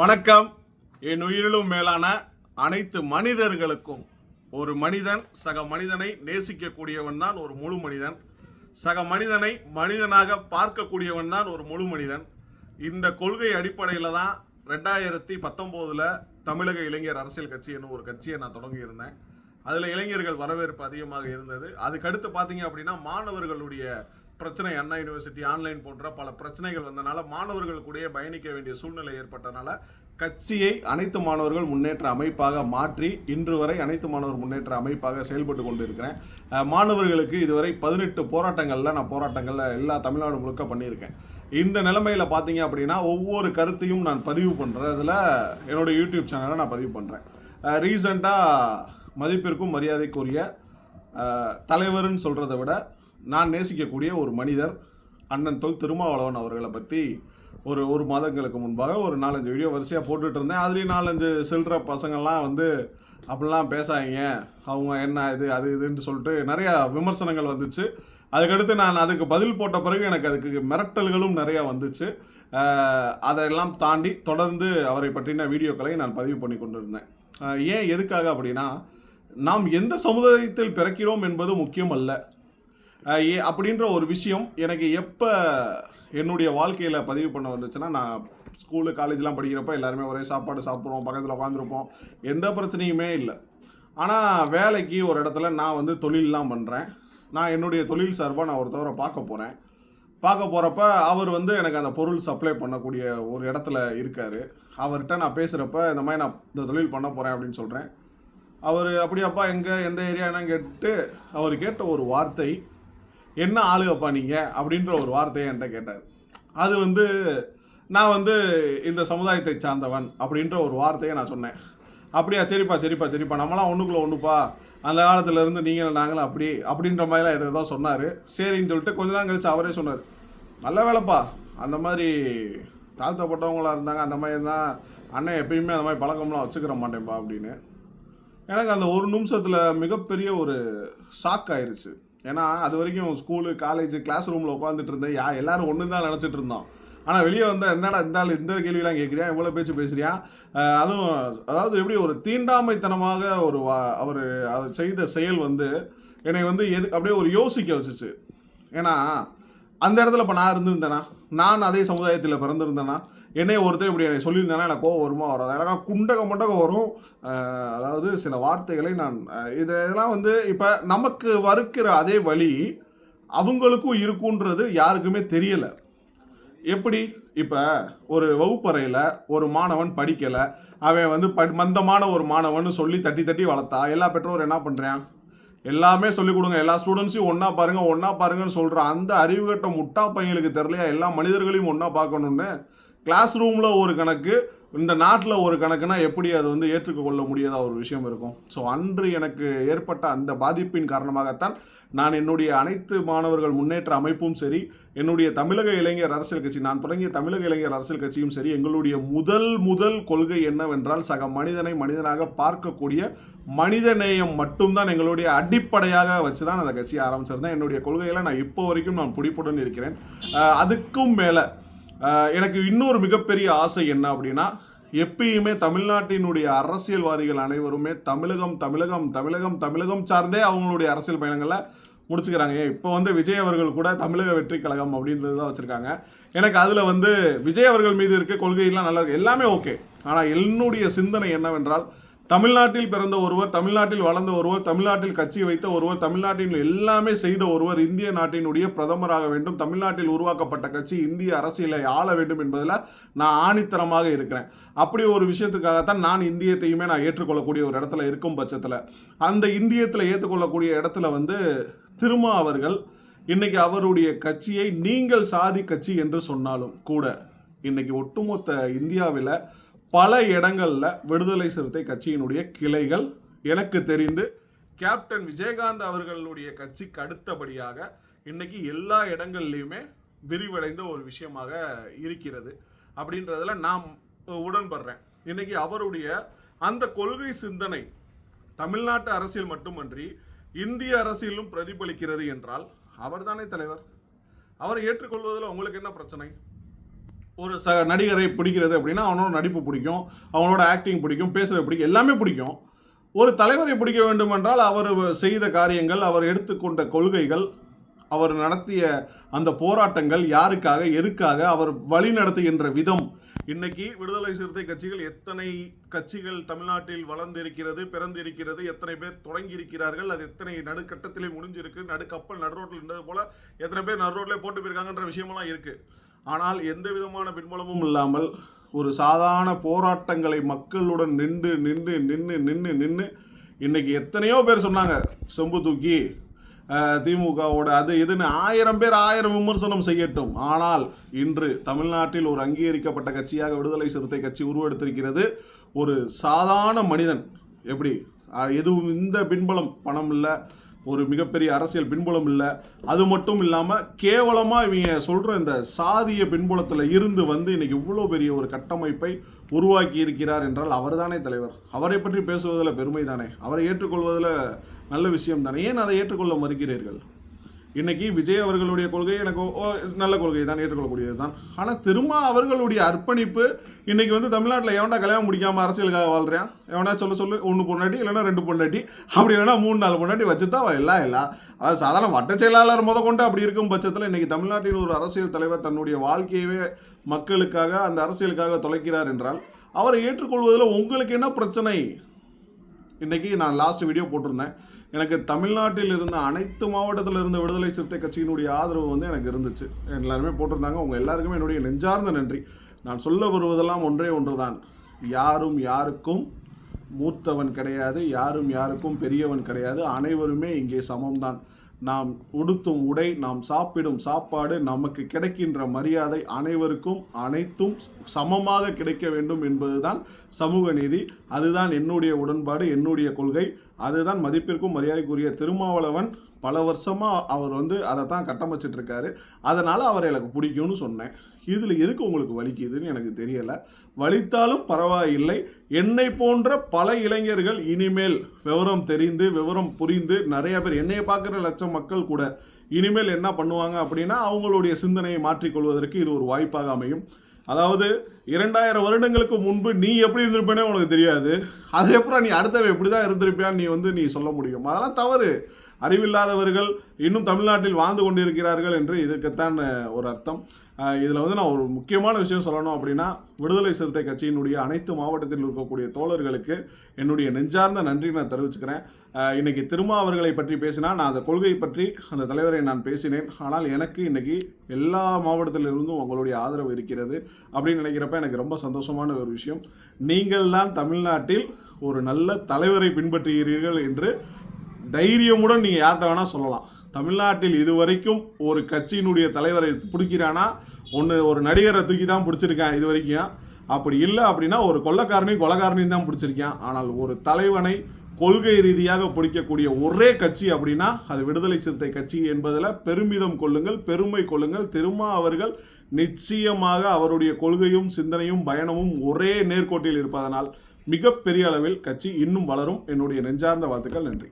வணக்கம். என் உயிரிலும் மேலான அனைத்து மனிதர்களுக்கும் ஒரு மனிதன் சக மனிதனை நேசிக்கக்கூடியவன் தான் ஒரு முழு மனிதன். சக மனிதனை மனிதனாக பார்க்கக்கூடியவன் தான் ஒரு முழு மனிதன். இந்த கொள்கை அடிப்படையில் தான் ரெண்டாயிரத்தி பத்தொம்போதில் தமிழக இளைஞர் அரசியல் கட்சி என்னும் ஒரு கட்சியை நான் தொடங்கியிருந்தேன். அதில் இளைஞர்கள் வரவேற்பு அதிகமாக இருந்தது. அதுக்கடுத்து பார்த்தீங்க அப்படின்னா மாணவர்களுடைய பிரச்சனை அண்ணா யூனிவர்சிட்டி ஆன்லைன் போன்ற பல பிரச்சனைகள் வந்தனால மாணவர்கள் கூடயே பயணிக்க வேண்டிய சூழ்நிலை ஏற்பட்டனால கட்சியை அனைத்து மாணவர்கள் முன்னேற்ற அமைப்பாக மாற்றி இன்று வரை அனைத்து மாணவர் முன்னேற்ற அமைப்பாக செயல்பட்டு கொண்டு இருக்கிறேன் மாணவர்களுக்கு இதுவரை பதினெட்டு போராட்டங்களில் நான் போராட்டங்களில் எல்லா தமிழ்நாடு முழுக்க பண்ணியிருக்கேன். இந்த நிலைமையில் பார்த்தீங்க அப்படின்னா ஒவ்வொரு கருத்தையும் நான் பதிவு பண்ணுறதுல என்னோட யூடியூப் சேனலை நான் பதிவு பண்ணுறேன் ரீசண்டாக மதிப்பிற்கும் மரியாதைக்குரிய தலைவர்னு சொல்கிறத விட நான் நேசிக்கக்கூடிய ஒரு மனிதர் அண்ணன் தொல் திருமாவளவன் அவர்களை பற்றி ஒரு ஒரு மாதங்களுக்கு முன்பாக ஒரு நாலஞ்சு வீடியோ வரிசையாக போட்டுட்டு இருந்தேன். அதுலேயும் நாலஞ்சு செல்ற பசங்கள்லாம் வந்து அப்படிலாம் பேசாதீங்க. அவங்க என்ன இது அது இதுன்னு சொல்லிட்டு நிறையா விமர்சனங்கள் வந்துச்சு. அதுக்கடுத்து நான் அதுக்கு பதில் போட்ட பிறகு எனக்கு அதுக்கு மிரட்டல்களும் நிறையா வந்துச்சு. அதையெல்லாம் தாண்டி தொடர்ந்து அவரை பற்றின வீடியோக்களை நான் பதிவு பண்ணி கொண்டிருந்தேன். ஏன் எதுக்காக அப்படின்னா நாம் எந்த சமுதாயத்தில் பிறக்கிறோம் என்பது முக்கியம் அல்ல. அப்படின்ற ஒரு விஷயம் எனக்கு எப்போ என்னுடைய வாழ்க்கையில் பதிவு பண்ண வந்துச்சுன்னா நான் ஸ்கூலு காலேஜ்லாம் படிக்கிறப்ப எல்லாருமே ஒரே சாப்பாடு சாப்பிட்றோம் பக்கத்தில் உட்காந்துருப்போம் எந்த பிரச்சனையுமே இல்லை. ஆனால் வேலைக்கு ஒரு இடத்துல நான் வந்து தொழிலெலாம் பண்ணுறேன் நான் என்னுடைய தொழில் சார்பாக நான் ஒருத்தவரை பார்க்க போகிறேன் பார்க்க போகிறப்ப அவர் வந்து எனக்கு அந்த பொருள் சப்ளை பண்ணக்கூடிய ஒரு இடத்துல இருக்கார். அவர்கிட்ட நான் பேசுகிறப்ப இந்த மாதிரி நான் இந்த தொழில் பண்ண போகிறேன் அப்படின்னு சொல்கிறேன் அவர் அப்படியாப்பா எங்கே எந்த ஏரியானா கேட்டு அவர் கேட்ட ஒரு வார்த்தை என்ன ஆளுகப்பா நீங்கள் அப்படின்ற ஒரு வார்த்தையை என்கிட்ட கேட்டார். அது வந்து நான் வந்து இந்த சமுதாயத்தை சார்ந்தவன் அப்படின்ற ஒரு வார்த்தையை நான் சொன்னேன். அப்படியா சரிப்பா சரிப்பா சரிப்பா. நம்மளாம் ஒன்றுக்குள்ள ஒன்றுப்பா அந்த காலத்துலேருந்து நீங்கள் நாங்களும் அப்படி அப்படின்ற மாதிரிலாம் எதை ஏதோ சொன்னார். சரின்னு சொல்லிட்டு கொஞ்ச நாள் கழிச்சு அவரே சொன்னார். நல்ல வேலைப்பா. அந்த மாதிரி தாழ்த்தப்பட்டவங்களா இருந்தாங்க. அந்த மாதிரி தான் அண்ணன் எப்பயுமே அந்த மாதிரி பழக்கம்லாம் வச்சுக்கிற மாட்டேன்ப்பா அப்படின்னு. எனக்கு அந்த ஒரு நிமிஷத்தில் மிகப்பெரிய ஒரு ஷாக் ஆயிடுச்சு ஏன்னா அது வரைக்கும் ஸ்கூலு காலேஜ் கிளாஸ் ரூமில் உட்காந்துட்டு இருந்தேன். யா எல்லோரும் ஒன்று தான் நினச்சிட்டு இருந்தோம். ஆனால் வெளியே வந்தால் என்னடா இந்த ஆள் இந்த கேள்விலாம் கேட்குறியா இவ்வளோ பேச்சு பேசுகிறியா அதுவும் அதாவது எப்படி ஒரு தீண்டாமைத்தனமாக ஒரு அவர் அவர் செய்த செயல் வந்து என்னை வந்து எது அப்படியே ஒரு யோசிக்க வச்சுச்சு. ஏன்னா அந்த இடத்துல இப்போ நான் இருந்திருந்தேனா? நான் அதே சமுதாயத்தில் பிறந்திருந்தேனா என்னைய ஒருத்தர் இப்படி என்னை சொல்லியிருந்தேனா எனக்கு கோவம் வருமா வராது? எனக்கு குண்டக முண்டகம் வரும். அதாவது சில வார்த்தைகளை நான் இது இதெல்லாம் வந்து இப்போ நமக்கு வறுக்கிற அதே வழி அவங்களுக்கும் இருக்குன்றது யாருக்குமே தெரியலை. எப்படி? இப்போ ஒரு வகுப்பறையில் ஒரு மாணவன் படிக்கலை. அவன் வந்து ப மந்தமான ஒரு மாணவன் சொல்லி தட்டி தட்டி வளர்த்தா எல்லா பெற்றோரும் என்ன பண்ணுறான் எல்லாமே சொல்லிக் கொடுங்க. எல்லா ஸ்டூடெண்ட்ஸையும் ஒன்றா பாருங்க ஒன்றா பாருங்கன்னு சொல்கிற அந்த அறிவுகட்ட முட்டா பையனுக்கு தெரியலையா? எல்லா மனிதர்களையும் ஒன்றா பார்க்கணுன்னு கிளாஸ் ரூமில் ஒரு கணக்கு இந்த நாட்டில் ஒரு கணக்குனா எப்படி அது வந்து ஏற்றுக்கொள்ள முடியாத ஒரு விஷயம் இருக்கும். ஸோ அன்று எனக்கு ஏற்பட்ட அந்த பாதிப்பின் காரணமாகத்தான் நான் என்னுடைய அனைத்து மாணவர்கள் முன்னேற்ற அமைப்பும் சரி என்னுடைய தமிழக இளைஞர் அரசியல் கட்சி நான் தொடங்கிய தமிழக இளைஞர் அரசியல் கட்சியும் சரி எங்களுடைய முதல் முதல் கொள்கை என்னவென்றால் சக மனிதனை மனிதனாக பார்க்கக்கூடிய மனிதநேயம் மட்டும்தான் எங்களுடைய அடிப்படையாக வச்சு தான் அந்த கட்சியை ஆரம்பிச்சிருந்தேன். என்னுடைய கொள்கைகளை நான் இப்போ வரைக்கும் நான் பிடிப்புடன் இருக்கிறேன். அதுக்கும் மேலே எனக்கு இன்னொரு மிகப்பெரிய ஆசை என்ன அப்படின்னா எப்பயுமே தமிழ்நாட்டினுடைய அரசியல்வாதிகள் அனைவருமே தமிழகம் தமிழகம் தமிழகம் தமிழகம் சார்ந்தே அவங்களுடைய அரசியல் பயணங்களை முடிச்சுக்கிறாங்க. இப்போ வந்து விஜய் அவர்கள் கூட தமிழக வெற்றி கழகம் அப்படின்றது தான் வச்சுருக்காங்க. எனக்கு அதில் வந்து விஜய் அவர்கள் மீது இருக்க கொள்கையெல்லாம் நல்லா இருக்குது எல்லாமே ஓகே ஆனால் என்னுடைய சிந்தனை என்னவென்றால் தமிழ்நாட்டில் பிறந்த ஒருவர் தமிழ்நாட்டில் வளர்ந்த ஒருவர் தமிழ்நாட்டில் கட்சி வைத்த ஒருவர் தமிழ்நாட்டில் எல்லாமே செய்த ஒருவர் இந்திய நாட்டினுடைய பிரதமராக வேண்டும். தமிழ்நாட்டில் உருவாக்கப்பட்ட கட்சி இந்திய அரசியலை ஆள வேண்டும் என்பதில் நான் ஆணித்தரமாக இருக்கிறேன். அப்படி ஒரு விஷயத்துக்காகத்தான் நான் இந்தியத்தையுமே நான் ஏற்றுக்கொள்ளக்கூடிய ஒரு இடத்துல இருக்கும் பட்சத்தில். அந்த இந்தியத்தில் ஏற்றுக்கொள்ளக்கூடிய இடத்துல வந்து திருமா அவர்கள் இன்னைக்கு அவருடைய கட்சியை நீங்கள் சாதி கட்சி என்று சொன்னாலும் கூட இன்னைக்கு ஒட்டுமொத்த இந்தியாவில் பல இடங்களில் விடுதலை சிறுத்தை கட்சியினுடைய கிளைகள் எனக்கு தெரிந்து கேப்டன் விஜயகாந்த் அவர்களுடைய கட்சிக்கு அடுத்தபடியாக இன்னைக்கு எல்லா இடங்கள்லையுமே விரிவடைந்த ஒரு விஷயமாக இருக்கிறது. அப்படின்றதுல நாம் உடன்படுறேன். இன்றைக்கி அவருடைய அந்த கொள்கை சிந்தனை தமிழ்நாட்டு அரசியல் மட்டுமன்றி இந்திய அரசியலும் பிரதிபலிக்கிறது என்றால் அவர்தானே தலைவர்? அவரை ஏற்றுக்கொள்வதில் உங்களுக்கு என்ன பிரச்சனை? ஒரு ச நடிகரை பிடிக்கிறது அப்படின்னா அவனோட நடிப்பு பிடிக்கும் அவனோட ஆக்டிங் பிடிக்கும் பேசுறது பிடிக்கும் எல்லாமே பிடிக்கும். ஒரு தலைவரை பிடிக்க வேண்டும் என்றால் அவர் செய்த காரியங்கள் அவர் எடுத்துக்கொண்ட கொள்கைகள் அவர் நடத்திய அந்த போராட்டங்கள் யாருக்காக எதுக்காக அவர் வழி நடத்துகின்ற விதம். இன்னைக்கு விடுதலை சிறுத்தை கட்சிகள் எத்தனை கட்சிகள் தமிழ்நாட்டில் வளர்ந்திருக்கிறது பிறந்திருக்கிறது எத்தனை பேர் தொடங்கி இருக்கிறார்கள் அது எத்தனை நடுக்கட்டத்திலே முடிஞ்சிருக்கு நடுக்கப்பல் நடுரோட்டில் இருந்தது போல எத்தனை பேர் நடுரோட்டிலே போட்டு போயிருக்காங்கன்ற விஷயமெல்லாம் இருக்குது ஆனால் எந்த விதமான பின்புலமும் இல்லாமல் ஒரு சாதாரண போராட்டங்களை மக்களுடன் நின்று நின்று நின்று நின்று நின்று இன்னைக்கு எத்தனையோ பேர் சொன்னாங்க செம்பு தூக்கி திமுகவோட அது இதுன்னு ஆயிரம் பேர் ஆயிரம் விமர்சனம் செய்யட்டும். ஆனால் இன்று தமிழ்நாட்டில் ஒரு அங்கீகரிக்கப்பட்ட கட்சியாக விடுதலை சிறுத்தை கட்சி உருவெடுத்திருக்கிறது. ஒரு சாதாரண மனிதன் எப்படி? எதுவும் இந்த பின்பலம் பணம் இல்லை. ஒரு மிகப்பெரிய அரசியல் பின்புலம் இல்லை. அது மட்டும் இல்லாமல் கேவலமாக இவங்க சொல்கிற இந்த சாதிய பின்புலத்தில் இருந்து வந்து இன்னைக்கு இவ்வளோ பெரிய ஒரு கட்டமைப்பை உருவாக்கி இருக்கிறார் என்றால் அவர் தானே தலைவர். அவரை பற்றி பேசுவதில் பெருமை தானே அவரை ஏற்றுக்கொள்வதில் நல்ல விஷயம் தானே ஏன் அதை ஏற்றுக்கொள்ள மறுக்கிறீர்கள்? இன்னைக்கு விஜய் அவர்களுடைய கொள்கை எனக்கு ஓ நல்ல கொள்கை தான் ஏற்றுக்கொள்ளக்கூடியது தான் ஆனால் திரும்ப அவர்களுடைய அர்ப்பணிப்பு இன்னைக்கு வந்து தமிழ்நாட்டில் எவன்டா கல்யாணம் முடிக்காமல் அரசியலுக்காக வாழ்கிறான் எவனா சொல்ல சொல்லு ஒன்று பொண்டாட்டி இல்லைன்னா ரெண்டு பொண்டாட்டி அப்படி இல்லைன்னா மூணு நாலு பொண்டாட்டி வச்சு தான் எல்லாம் எல்லாம் அது சாதாரண வட்ட செயலாளர் முத கொண்டு அப்படி இருக்கும் பட்சத்தில் இன்னைக்கு தமிழ்நாட்டின் ஒரு அரசியல் தலைவர் தன்னுடைய வாழ்க்கையவே மக்களுக்காக அந்த அரசியலுக்காக தொலைக்கிறார் என்றால் அவரை ஏற்றுக்கொள்வதில் உங்களுக்கு என்ன பிரச்சனை? இன்னைக்கு நான் லாஸ்ட் வீடியோ போட்டிருந்தேன். எனக்கு தமிழ்நாட்டில் இருந்த அனைத்து மாவட்டத்தில் இருந்த விடுதலை சிறுத்தை கட்சியினுடைய ஆதரவு வந்து எனக்கு இருந்துச்சு. எல்லாருமே போட்டிருந்தாங்க. உங்கள் எல்லாருக்குமே என்னுடைய நெஞ்சார்ந்த நன்றி. நான் சொல்ல வருவதெல்லாம் ஒன்றே ஒன்றுதான். யாரும் யாருக்கும் மூத்தவன் கிடையாது யாரும் யாருக்கும் பெரியவன் கிடையாது. அனைவருமே இங்கே சமம்தான். நாம் உடுத்தும் உடை நாம் சாப்பிடும் சாப்பாடு நமக்கு கிடைக்கின்ற மரியாதை அனைவருக்கும் அனைத்தும் சமமாக கிடைக்க வேண்டும் என்பதுதான் சமூக நீதி. அதுதான் என்னுடைய உடன்பாடு என்னுடைய கொள்கை. அதுதான் மதிப்பிற்கும் மரியாதைக்குரிய திருமாவளவன் பல வருஷமாக அவர் வந்து அதை தான் கட்டமைச்சிட்ருக்காரு அதனால் அவர் எனக்கு பிடிக்கும்னு சொன்னேன். இதில் எதுக்கு உங்களுக்கு வலிக்குதுன்னு எனக்கு தெரியலை. வலித்தாலும் பரவாயில்லை. என்னை போன்ற பல இளைஞர்கள் இனிமேல் விவரம் தெரிந்து விவரம் புரிந்து நிறைய பேர் என்னை பார்க்குற லட்சம் மக்கள் கூட இனிமேல் என்ன பண்ணுவாங்க அப்படின்னா அவங்களுடைய சிந்தனையை மாற்றிக்கொள்வதற்கு இது ஒரு வாய்ப்பாக அமையும். அதாவது இரண்டாயிரம் வருடங்களுக்கு முன்பு நீ எப்படி இருந்திருப்பேனே உனக்கு தெரியாது. அதுக்கப்புறம் நீ அடுத்தவன் எப்படி தான் இருந்திருப்பியான்னு நீ வந்து நீ சொல்ல முடியும். அதெல்லாம் தவறு. அறிவில்லாதவர்கள் இன்னும் தமிழ்நாட்டில் வாழ்ந்து கொண்டிருக்கிறார்கள் என்று இதுக்குத்தான் ஒரு அர்த்தம். இதில் வந்து நான் ஒரு முக்கியமான விஷயம் சொல்லணும் அப்படின்னா விடுதலை சிறுத்தை கட்சியினுடைய அனைத்து மாவட்டத்தில் இருக்கக்கூடிய தோழர்களுக்கு என்னுடைய நெஞ்சார்ந்த நன்றி நான் தெரிவிச்சுக்கிறேன். இன்றைக்கி இன்னைக்கு திருமா அவர்களை பற்றி பேசினா நான் அந்த கொள்கை பற்றி அந்த தலைவரை நான் பேசினேன். ஆனால் எனக்கு இன்னைக்கு எல்லா மாவட்டத்திலிருந்தும் உங்களுடைய ஆதரவு இருக்கிறது அப்படின்னு நினைக்கிறப்ப எனக்கு ரொம்ப சந்தோஷமான ஒரு விஷயம். நீங்கள் தான் தமிழ்நாட்டில் ஒரு நல்ல தலைவரை பின்பற்றுகிறீர்கள் என்று தைரியமுடன் நீங்கள் யார்கிட்ட வேணால் சொல்லலாம். தமிழ்நாட்டில் இதுவரைக்கும் ஒரு கட்சியினுடைய தலைவரை பிடிக்கிறானா? ஒன்று ஒரு நடிகரை தூக்கி தான் பிடிச்சிருக்கேன் இது வரைக்கும் அப்படி இல்லை அப்படின்னா ஒரு கொள்ளக்காரனையும் கொலகாரனையும் தான் பிடிச்சிருக்கேன். ஆனால் ஒரு தலைவனை கொள்கை ரீதியாக பிடிக்கக்கூடிய ஒரே கட்சி அப்படின்னா அது விடுதலை சிறுத்தை கட்சி என்பதில் பெருமிதம் கொள்ளுங்கள் பெருமை கொள்ளுங்கள். திருமா அவர்கள் நிச்சயமாக அவருடைய கொள்கையும் சிந்தனையும் பயணமும் ஒரே நேர்கோட்டில் இருப்பதனால் மிகப்பெரிய அளவில் கட்சி இன்னும் வளரும். என்னுடைய நெஞ்சார்ந்த வாழ்த்துக்கள் நன்றி.